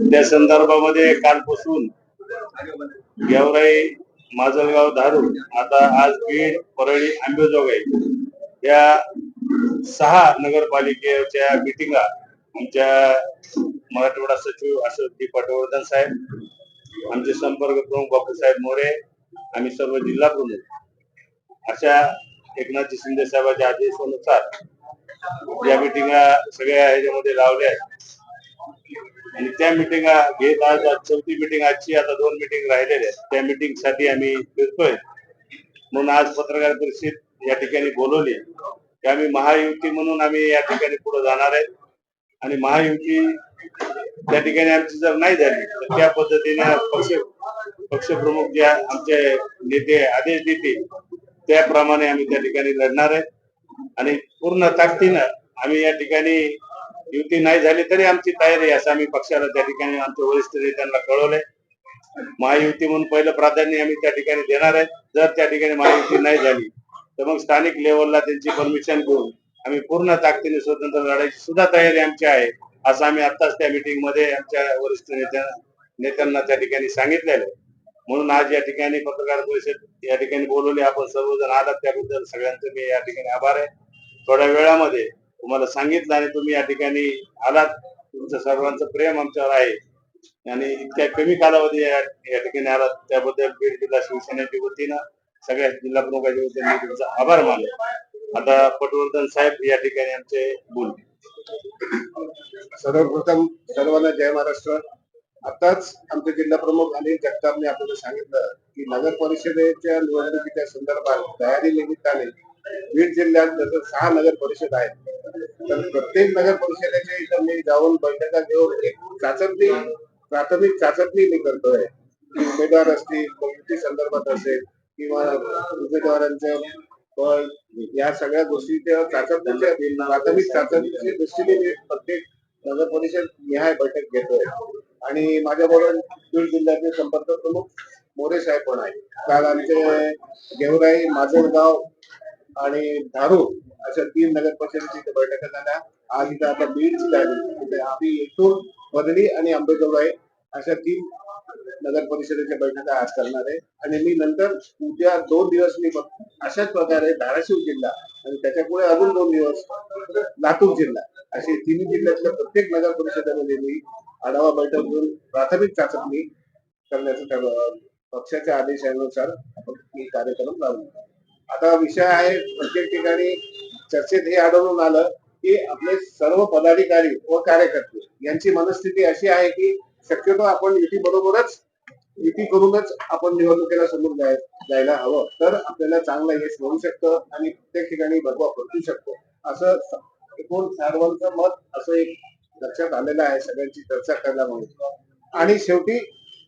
त्या संदर्भामध्ये कालपासून गेवराई माजलगाव धारू आता आज बीड परळी आंबेजोगाई या सहा नगरपालिकेच्या मिटिंगा आमच्या मराठवाडा सचिव अशोक डी पटवर्धन साहेब आमचे संपर्क प्रमुख बापूसाहेब मोरे आम्ही सर्व जिल्हा प्रमुख अशा एकनाथजी शिंदे साहेबांच्या आदेशानुसार या मिटिंगा सगळ्या ह्याच्यामध्ये लावल्या आहेत. आणि त्या मिटिंग घेत आज चौथी मिटिंग आजची आता दोन मिटिंग राहिलेल्या आहेत. त्या मिटिंगसाठी आम्ही फिरतोय. म्हणून आज पत्रकार परिषद या ठिकाणी बोलवली की आम्ही महायुती म्हणून आम्ही या ठिकाणी पुढे जाणार आहे. आणि महायुती त्या ठिकाणी आमची जर नाही झाली तर त्या पद्धतीने पक्ष पक्षप्रमुख ज्या आमचे नेते आदेश देतील त्याप्रमाणे आम्ही त्या ठिकाणी लढणार आहे. आणि पूर्ण ताकदीनं आम्ही या ठिकाणी युती नाही झाली तरी आमची तयारी असं आम्ही पक्षाला त्या ठिकाणी आमच्या वरिष्ठ नेत्यांना कळवले महायुती म्हणून पहिलं प्राधान्य आम्ही त्या ठिकाणी देणार आहे. जर त्या ठिकाणी महायुती नाही झाली तर मग स्थानिक लेवलला त्यांची परमिशन घेऊन आम्ही पूर्ण ताकदीने स्वतंत्र लढायची सुद्धा तयारी आमची आहे असं आम्ही आत्ताच त्या मिटिंगमध्ये आमच्या वरिष्ठ नेत्या नेत्यांना त्या ठिकाणी सांगितलेलं आहे. म्हणून आज या ठिकाणी पत्रकार परिषद या ठिकाणी बोलवली. आपण सर्वजण आलात त्याबद्दल सगळ्यांचं मी या ठिकाणी आभार आहे. थोड्या वेळामध्ये तुम्हाला सांगितलं आणि तुम्ही या ठिकाणी आलात. तुमचं सर्वांचं प्रेम आमच्यावर आहे. आणि इतक्या कमी कालावधी या ठिकाणी आलात. त्याबद्दल बीड जिल्हा शिवसेनेच्या वतीनं सगळ्या जिल्हा प्रमुखाच्या वतीने तुमचा आभार मानले आता पटवर्धन साहेब या ठिकाणी आमचे बोल सर्वप्रथम सर्वांना जय महाराष्ट्र. आताच आमचे जिल्हा प्रमुख अनिल जगतापने आपल्याला सांगितलं की नगर परिषदेच्या निवडणुकीच्या संदर्भात तयारी निमित्ताने बीड जिल्ह्यात जसं सहा नगर परिषद आहेत तर प्रत्येक नगर परिषदेच्या इथं मी जाऊन बैठका घेऊन एक चाचपणी प्राथमिक चाचपणी मी करतोय. उमेदवार असतील कोणती संदर्भात असेल किंवा उमेदवारांचं बळ या सगळ्या गोष्टी चाचपणीच्या प्राथमिक चाचपणीच्या दृष्टीने मी प्रत्येक नगर परिषद निहाय बैठक घेतोय. आणि माझ्याबरोबर बीड जिल्ह्याचे संपर्क प्रमुख मोरे साहेब पण आहे काल आमचे गेवराई माजलगाव आणि धारूर अशा तीन नगर परिषदेची बैठका झाल्या आज इथं आता बीड झाली तिथे आम्ही येथून वदली आणि आंबेजोगाई अशा तीन नगर परिषदेच्या बैठका आज करणार आहे. आणि मी नंतर उद्या दोन दिवस मी अशाच प्रकारे धाराशिव जिल्हा आणि त्याच्यापुढे अजून दोन दिवस लातूर जिल्हा असे तिन्ही जिल्ह्यातल्या प्रत्येक नगर परिषदेमध्ये मी आढावा बैठक घेऊन प्राथमिक चाचपणी करण्याचं पक्षाच्या आदेशानुसार आपण हे कार्यक्रम लावू आता विषय आहे प्रत्येक ठिकाणी चर्चेत हे आढळून आलं की आपले सर्व पदाधिकारी व कार्यकर्ते यांची मनस्थिती अशी आहे की शक्यतो आपण युती बरोबरच युती करूनच आपण निवडणुकीला समोर जाय जायला हवं. तर आपल्याला चांगलं यश मिळू शकतं आणि प्रत्येक ठिकाणी भगवा पडू शकतो. असं एकूण सर्वांचं मत असं एक लक्षात आलेलं आहे सगळ्यांची चर्चा करायला म्हणून आणि शेवटी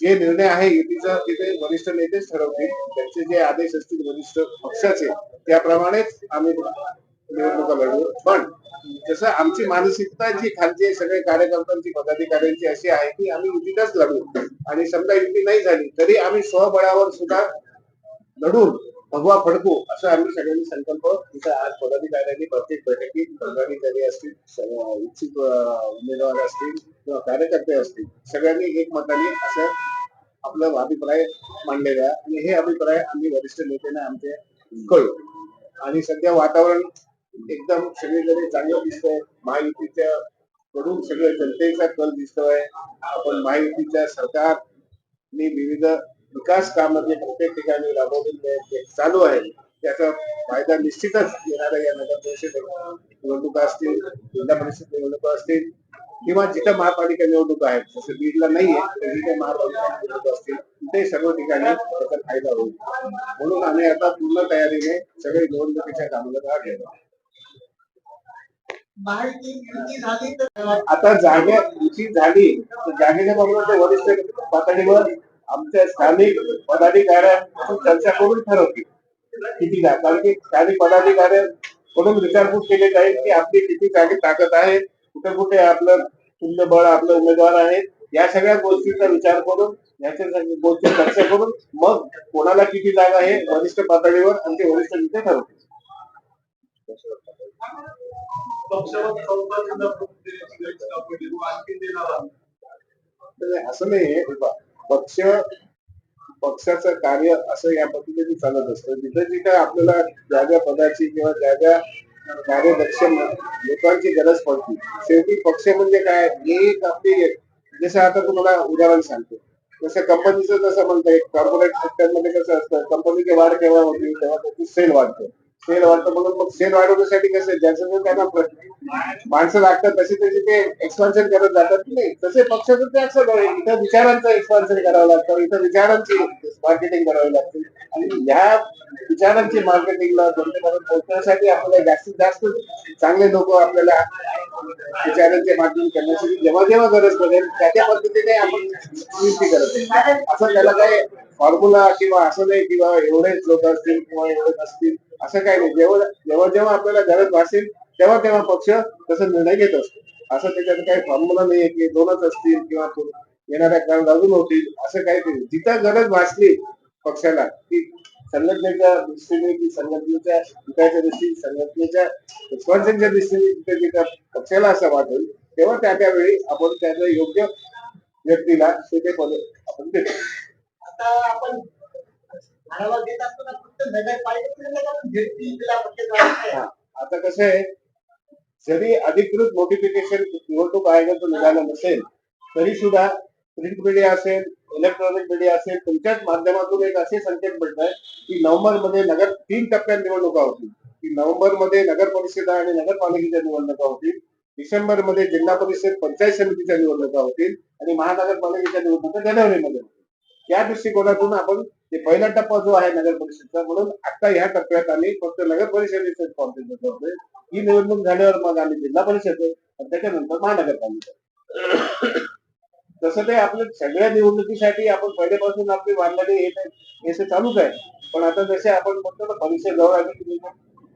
जे निर्णय आहे युतीचा तिथे वरिष्ठ नेतेच ठरवतील. त्यांचे जे आदेश असतील वरिष्ठ पक्षाचे त्याप्रमाणेच आम्ही निवडणुका लढवू. पण जसं आमची मानसिकता जी खालची सगळे कार्यकर्त्यांची पदाधिकाऱ्यांची अशी आहे की आम्ही युतीतच लढू. आणि समजा युती नाही झाली तरी आम्ही स्वबळावर सुद्धा लढून भगवा फडको असं आम्ही सगळ्यांनी संकल्प तिथे आज पदाधिकाऱ्यांनी प्रत्येक बैठकीत पदाधिकारी असतील सर्व इच्छुक उमेदवार असतील किंवा कार्यकर्ते असतील सगळ्यांनी एकमताने असं आपलं अभिप्राय मांडलेला आहे आणि हे अभिप्राय आम्ही वरिष्ठ नेत्यांना आमचे कळू आणि सध्या वातावरण एकदम सगळीकडे चांगलं दिसतंय. महायुतीच्या कडून सगळं जनतेचा कल दिसतोय. आपण महायुतीच्या सरकारने विविध विकास काम जे प्रत्येक ठिकाणी राबवलेले ते चालू आहे त्याचा फायदा निश्चितच येणाऱ्या या नगर परिषद निवडणुका असतील जिल्हा परिषद निवडणुका असतील किंवा जिथं महापालिका निवडणुका आहेत जसं बीडला नाहीये तर जिथे महापालिका निवडणुका असतील तिथे सर्व ठिकाणी त्याचा फायदा होईल. म्हणून आम्ही आता पूर्ण तयारीने सगळे निवडणुकीच्या कामाला भाग घेतो आता जागा युती झाली तर जागेच्या बरोबर ते वरिष्ठ पातळीवर आमच्या स्थानिक पदाधिकाऱ्यांशी चर्चा करून ठरवतील किती जागा कारण की स्थानिक पदाधिकाऱ्यांकडून विचारपूस केली जाईल की आपली किती जागे ताकद आहे कुठे कुठे आपलं तुल्य बळ आपलं उमेदवार आहे या सगळ्या गोष्टीचा विचार करून याच्या गोष्टी चर्चा करून मग कोणाला किती जागा आहे वरिष्ठ पातळीवर आणि ते वरिष्ठ नेते ठरवतील. नाही, असं हे पहा, पक्ष पक्षाचं कार्य असं या पद्धतीने चालत असतं. जिथे जिथे आपल्याला ज्या ज्या पदाची किंवा ज्या ज्या कार्यदक्ष लोकांची गरज पडते शेवटी पक्ष म्हणजे काय? एक आपली जसं आता तुम्हाला उदाहरण सांगतो. जसं कंपनीचं जसं म्हणता कॉर्पोरेट सेक्टरमध्ये कसं असतं कंपनीची वाढ केव्हा होती तेव्हा त्याची सेल वाढते. सेल वाढतं म्हणून मग सेल वाढवण्यासाठी कसं ज्याचं जे त्यांना माणसं लागतात तसे तसे ते एक्सपान्शन करत जातात की नाही? तसे पक्षाचं ते असं आहे इथं विचारांचं एक्सपान्शन करावं लागतं. इथं विचारांची मार्केटिंग करावी लागते. आणि ह्या विचारांची मार्केटिंगला जनतेपर्यंत पोहोचण्यासाठी आपल्याला जास्तीत जास्त चांगले लोक आपल्याला विचारांचे मार्केटिंग करण्यासाठी जेव्हा जेव्हा गरज पडेल त्या त्या पद्धतीने आपण नियुक्ती करत आहे असं त्याला काय फॉर्म्युला किंवा असं नाही किंवा एवढेच लोक असतील किंवा एवढे असतील. असं काही नाही. जेव्हा जेव्हा जेव्हा आपल्याला गरज भासेल तेव्हा तेव्हा पक्ष तसा निर्णय घेत असतो. असं त्याच्यात काही फॉर्म्युला नाहीये की दोनच असतील किंवा येणाऱ्या काळात अजून होतील असं काही नाही. जिथं गरज भासली पक्षाला की संघटनेच्या दृष्टीने की संघटनेच्या हिताच्या दृष्टीने संघटनेच्या एक्सपान्शनच्या दृष्टीने जिथे जिथं पक्षाला असं वाटेल तेव्हा त्या त्यावेळी आपण त्याचं योग्य व्यक्तीला ते पद आपण देतो. आता आपण आढावा घेत असताना फक्त आता कसं आहे जरी अधिकृत नोटिफिकेशन निवडणूक आयोगाचं निघालं नसेल तरी सुद्धा प्रिंट मीडिया असेल इलेक्ट्रॉनिक मीडिया असेल तुमच्याच माध्यमातून एक असे संकेत मिळत आहे की नोव्हेंबरमध्ये नगर तीन टप्प्यात निवडणुका होतील. की नोव्हेंबरमध्ये नगर परिषद आणि नगरपालिकेच्या निवडणुका होतील डिसेंबरमध्ये जिल्हा परिषद पंचायत समितीच्या निवडणुका होतील आणि महानगरपालिकेच्या निवडणुका जानेवारीमध्ये होतील. या दृष्टिकोनातून आपण ते पहिला टप्पा जो आहे नगर परिषदचा म्हणून आता ह्या टप्प्यात आम्ही फक्त नगर परिषदेचे कॉन्टेस्ट करतोय ही निवडणूक झाल्यावर मग आम्ही जिल्हा परिषद आणि त्याच्यानंतर महानगरपालिका. तसं ते आपल्या सगळ्या निवडणुकीसाठी आपण पहिल्यापासून आपली बांधलेली हे ते- चालूच आहे. पण आता जसे आपण म्हणतो ना परीक्षा जवळ आली की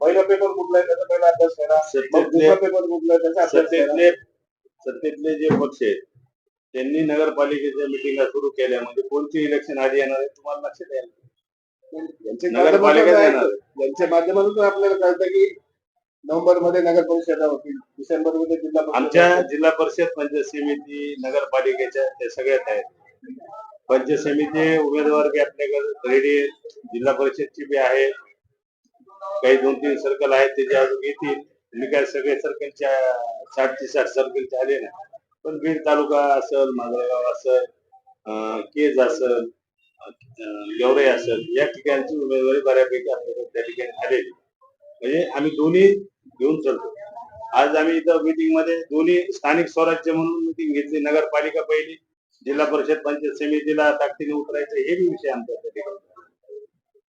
पहिला पेपर कुठला आहे त्याचा पहिला अभ्यास करा. दुसरा पेपर कुठला आहे त्याचा अभ्यास करा. सत्तेतले सत्तेतले जे पक्ष आहेत त्यांनी नगरपालिकेच्या मिटिंगा सुरू केल्या. म्हणजे कोणती इलेक्शन आधी येणार आहे तुम्हाला लक्षात येईल. यांच्या नगरपालिका येणार. यांच्या माध्यमातून आपल्याला कळतं की नोव्हेंबरमध्ये नगर परिषदा होतील. डिसेंबरमध्ये जिल्हा आमच्या. जिल्हा परिषद पंचायत समिती नगरपालिकेच्या त्या सगळ्यात आहेत. पंचायत समिती उमेदवार बी आपल्याकडे रेडी जिल्हा परिषदची बी आहे. काही दोन तीन सर्कल आहेत त्याचे अजून येतील. मी काय सगळे सर्कलच्या साठ ते साठ सर्कलचे आले ना? पण बीड तालुका असेल माजलगाव असेल केज असेल अं, असल या ठिकाणची उमेदवारी बऱ्यापैकी आपल्याकडे त्या ठिकाणी आलेली. म्हणजे आम्ही दोन्ही घेऊन चालतो. आज आम्ही इथं मीटिंगमध्ये दोन्ही स्थानिक स्वराज्य म्हणून मीटिंग घेतली नगरपालिका पहिली जिल्हा परिषद पंचायत समितीला ताकदीने उतरायचं हे बी विषय आमचा त्या ठिकाणी.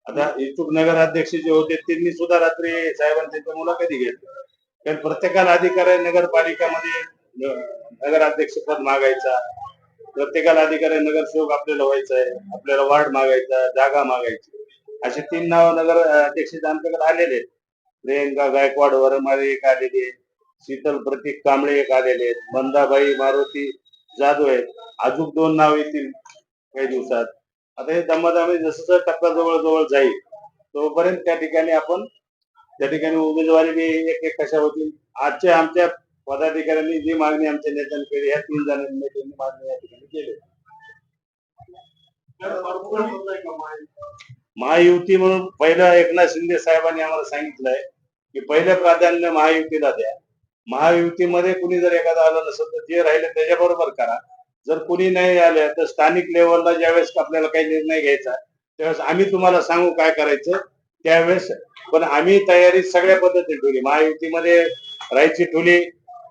आता इच्छुक नगराध्यक्ष जे होते त्यांनी सुद्धा रात्री साहेबांच्या मुलाखती घेतल्या. कारण प्रत्येकाला अधिकार आहे नगरपालिकामध्ये. नगराध्यक्षपद नगराध्यक्ष पद मागायचा प्रत्येकाला अधिकार नगरसेवक आपल्याला व्हायचा आहे आपल्याला वार्ड मागायचा जागा मागायची. असे तीन नाव नगर अध्यक्ष आमच्याकडे आलेले आहेत. प्रियंका गायकवाड वरमारे एक आलेले शीतल प्रतीक कांबळे एक आलेले आहेत. मंदाबाई मारुती जाधव आहेत. अजून दोन नाव येतील काही दिवसात. आता हे दमादमी जसं जसं टप्पा जवळ जवळ जाईल तोपर्यंत त्या ठिकाणी आपण त्या ठिकाणी उमेदवारी बी एक एक कशा होतील. आजच्या आमच्या पदाधिकाऱ्यांनी जी मागणी आमच्या नेत्यांनी केली ह्या तीन जणांनी नेत्यांनी मागणी या ठिकाणी केली. महायुती म्हणून पहिलं एकनाथ शिंदे साहेबांनी आम्हाला सांगितलंय की पहिलं प्राधान्य महायुतीला द्या. महायुतीमध्ये कुणी जर एखादा आलं नसेल तर जे राहिले त्याच्याबरोबर करा. जर कुणी नाही आलं तर स्थानिक लेवलला ज्यावेळेस आपल्याला काही निर्णय घ्यायचा त्यावेळेस आम्ही तुम्हाला सांगू काय करायचं. त्यावेळेस पण आम्ही तयारी सगळ्या पद्धतीने ठेवली. महायुतीमध्ये राहायची ठेवली.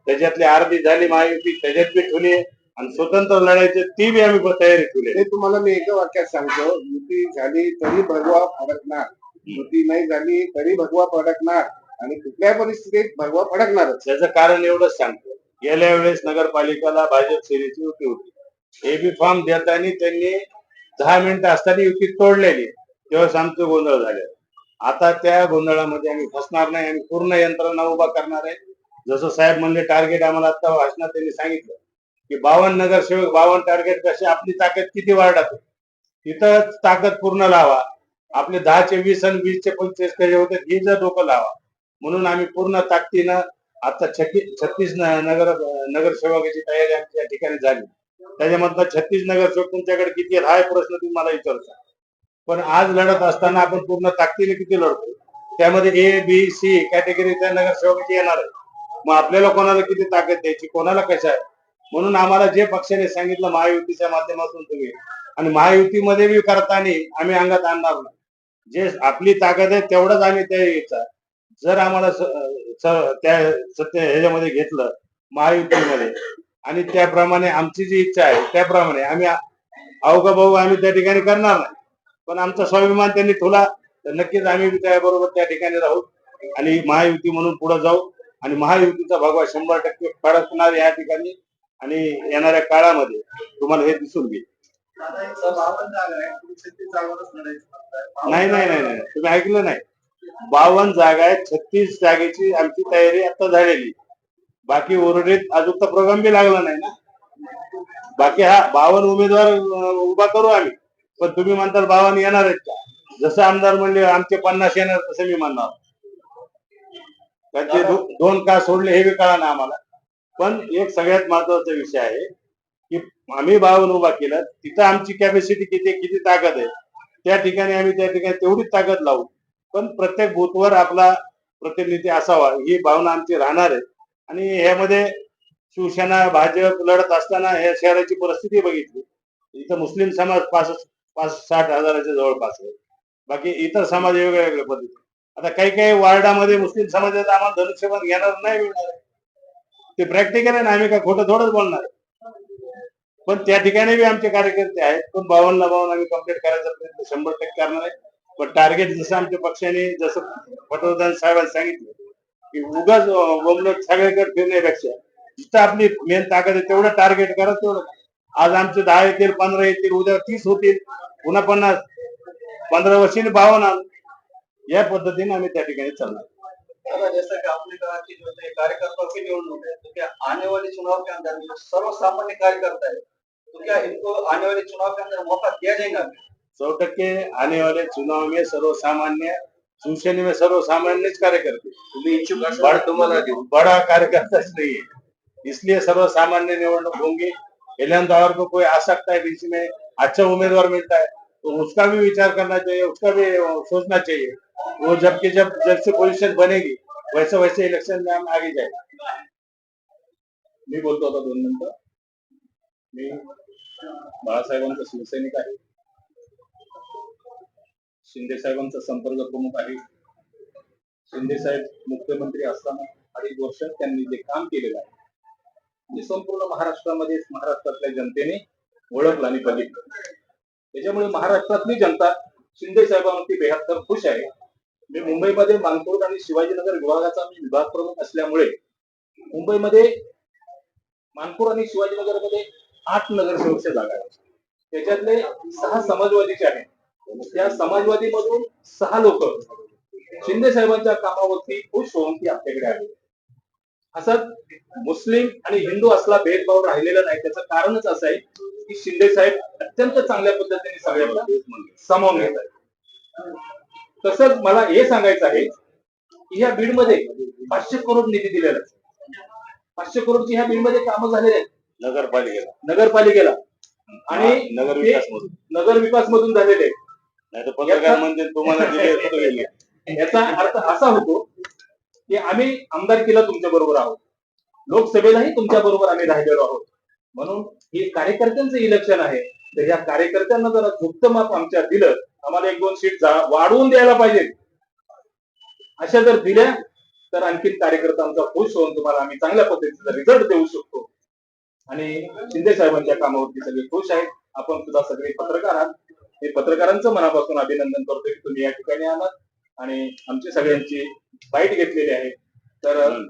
त्याच्यातली अर्धी झाली महायुती त्याच्यात बी ठेवली आणि स्वतंत्र लढायची ती बी आम्ही तयारी ठेवली ते तुम्हाला मी एका वाक्यात सांगतो युती झाली तरी भगवा फडकणार. युती नाही झाली तरी भगवा फडकणार. आणि कुठल्या परिस्थितीत भगवा फडकणारच. त्याचं कारण एवढंच सांगतो. गेल्या वेळेस नगरपालिकाला भाजप सेनेची युती होती. एबी फॉर्म देताना त्यांनी दहा मिनिटं असताना युती तोडलेली. तेव्हाच आमचं गोंधळ झाले. आता त्या गोंधळामध्ये आम्ही फसणार नाही आम्ही पूर्ण यंत्रणा उभा करणार आहे. जसं साहेब म्हणले टार्गेट आम्हाला आता भाषणात त्यांनी सांगितलं की बावन्न नगरसेवक बावन्न टार्गेट कसे आपली ताकद किती वाढत तिथं ताकद पूर्ण लावा. आपले दहाचे वीस आणि वीसचे पंचवीस कसे होते हे जर डोकं लावा. म्हणून आम्ही पूर्ण ताकदीनं आता छत्तीस छत्तीस नगर नगरसेवकाची तयारी आमच्या ठिकाणी झाली. त्याच्यामधनं छत्तीस नगरसेवक तुमच्याकडे किती हा प्रश्न तुम्ही मला विचारता पण आज लढत असताना आपण पूर्ण ताकदीने किती लढतो? त्यामध्ये ए बी सी कॅटेगरीच्या नगरसेवकाची येणार आहे. मग आपल्याला कोणाला किती ताकद द्यायची? कोणाला कशा आहे म्हणून आम्हाला जे पक्षाने सांगितलं महायुतीच्या माध्यमातून तुम्ही आणि महायुतीमध्ये बी करताना आम्ही अंगात आणणार नाही. जे आपली ताकद आहे तेवढंच आम्ही त्या यायचा जर आम्हाला त्या सत्य ह्याच्यामध्ये घेतलं महायुतीमध्ये आणि त्याप्रमाणे आमची जी इच्छा आहे त्याप्रमाणे आम्ही अवघा भाऊ आम्ही त्या ठिकाणी करणार नाही. पण आमचा स्वाभिमान त्यांनी ठेवला तर नक्कीच आम्ही त्या त्याबरोबर त्या ठिकाणी राहू आणि महायुती म्हणून पुढे जाऊ. आणि महायुतीचा भगवा शंभर टक्के फडकणार या ठिकाणी आणि येणाऱ्या काळामध्ये तुम्हाला हे दिसून येईल नाही नाही नाही नाही. तुम्ही ऐकलं नाही. बावन्न जागा आहेत छत्तीस जागेची आमची तयारी आता झालेली. बाकी ओरडीत अजून तर प्रोग्राम बी लागला नाही ना. बाकी हा बावन्न उमेदवार उभा करू आम्ही. पण तुम्ही म्हणताल बावन्न येणार आहेत का? जसं आमदार म्हणले आमचे पन्नास येणार तसं मी म्हणणार. त्याचे दोन का सोडले हे बी कळा ना आम्हाला. पण एक सगळ्यात महत्त्वाचा विषय आहे की आम्ही बावन्न उभा केलं तिथं आमची कॅपॅसिटी किती किती ताकद आहे त्या ठिकाणी आम्ही त्या ठिकाणी तेवढीच ताकद लावू. पण प्रत्येक बूथवर आपला प्रतिनिधी असावा ही भावना आमची राहणार आहे. आणि ह्यामध्ये शिवसेना भाजप लढत असताना या शहराची परिस्थिती बघितली. इथं मुस्लिम समाज पासष्ट पाच साठ हजाराच्या जवळपास आहे. बाकी इतर समाज वेगळ्या वेगळ्या पद्धती आता काही काही वार्डामध्ये मुस्लिम समाजाचं आम्हाला धनुष्यबाण घेणार नाही मिळणार. ते प्रॅक्टिकल आहे ना आम्ही काय खोटं थोडंच बोलणार पण त्या ठिकाणी बी आमचे कार्यकर्ते आहेत. पण बावन्न बावन्न आम्ही कंप्लीट करायचा प्रयत्न शंभर टक्के करणार आहे. पण टार्गेट जसं आमच्या पक्षाने जसं पंतप्रधान साहेबांनी सांगितलं की उगाच बोमलट सगळ्याकडे फिरण्यापेक्षा जिथं आपली मेन ताकद आहे तेवढं टार्गेट करा तेवढं. आज आमचे दहा येतील पंधरा येतील उद्या तीस होतील पुन्हा पन्नास. पंधरा वर्षीने बावन्न या पद्धतीने आम्ही त्या ठिकाणी चालणार. दादा, जैसा कि आपने कहा कि जो है कार्यकर्ताओं की निवडणूक है तो क्या आने वाले चुनाव के अंदर जो सर्वसामान्य कार्यकर्ता है तो क्या इनको आने वाले चुनाव के अंदर मौका दिया जाएगा? सौ टक्के आने वाले चुनाव में सर्वसामान्य शिवसेना में सर्वसामान्य कार्यकर्ते. तुम्ही इच्छुक बड़ा तुम्हारा बड़ा कार्यकर्ता नहीं है इसलिए सर्वसामान्य निवडणूक होंगी. दावर को कोई आ सकता है बीच में. अच्छा उम्मीदवार मिलता है. उसका भी विचार करना चाहिए उसका भी सोचना चाहिए। वो जबकि जब जब से पोजिशन बनेगी वैसे वैसे इलेक्शन में हम आगे जाएंगे। मी बोलतो आता दोन मिनिटं। मी बाळासाहेबांचा शिवसैनिक आहे. शिंदे साहेबांचा संपर्क प्रमुख आहे. शिंदे साहेब मुख्यमंत्री असताना अडीच वर्ष त्यांनी जे काम केलेलं आहे ते संपूर्ण महाराष्ट्रामध्ये महाराष्ट्रातल्या जनतेने ओळखलं आणि बघितलं. त्याच्यामुळे महाराष्ट्रातली जनता शिंदे साहेबांवरती बेहत्तर खुश आहे. मी मुंबईमध्ये मानकोट आणि शिवाजीनगर विभागाचा मी विभाग प्रमुख असल्यामुळे मुंबईमध्ये मानपूर आणि शिवाजीनगरमध्ये आठ नगरसेवकच्या जागा आहेत त्याच्यातले सहा समाजवादीचे आहेत. त्या समाजवादी मधून सहा लोक शिंदे साहेबांच्या कामावरती खुश होऊन ती आपल्याकडे आली. असं मुस्लिम आणि हिंदू असला भेदभाव राहिलेला नाही. त्याचं कारणच असं आहे की शिंदे साहेब अत्यंत चांगल्या पद्धतीने सगळ्यांना सामावून घेत आहेत. तसंच मला हे सांगायचं आहे की ह्या बीडमध्ये पाचशे करोड निधी दिलेला आहे. पाचशे करोडची ह्या बीडमध्ये कामं झालेली आहेत. नगरपालिकेला. नगरपालिकेला. आणि नगर विकास मधून. नगर विकास मधून झालेले आहेत. नाही तर पत्रकार म्हणजे तुम्हाला दिले. याचा अर्थ असा होतो की आम्ही आमदारकीला तुमच्या बरोबर आहोत. लोकसभेलाही तुमच्या बरोबर आम्ही राहिलेलो आहोत. म्हणून हे कार्यकर्त्यांचं इलेक्शन आहे. तर या कार्यकर्त्यांना जरा झुकतं माप आमच्या दिलं. आम्हाला एक दोन सीट जा- वाढवून द्यायला पाहिजे अशा जर दिल्या तर आणखीन कार्यकर्ता आमचा खुश होऊन तुम्हाला आम्ही चांगल्या पद्धतीचा रिझल्ट देऊ शकतो. आणि शिंदे साहेबांच्या कामावरती सगळे खुश आहेत. आपण सुद्धा सगळे पत्रकार आहात. हे पत्रकारांचं मनापासून अभिनंदन करतो की तुम्ही या ठिकाणी आलात. आणि आमची सगळ्यांची बाईट घेतलेली आहे. तर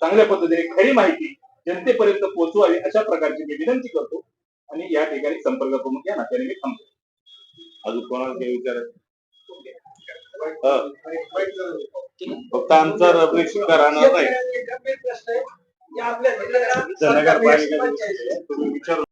चांगल्या पद्धतीने खरी माहिती जनतेपर्यंत पोहोचवावी अशा प्रकारची मी विनंती करतो. आणि या ठिकाणी संपर्क प्रमुख या नात्याने मी थांबतो. अजून कोणाला काही विचारायचं? फक्त आमचा रबरिक शिक्का राहणार नाही. आपल्या नगरपालिका विचारू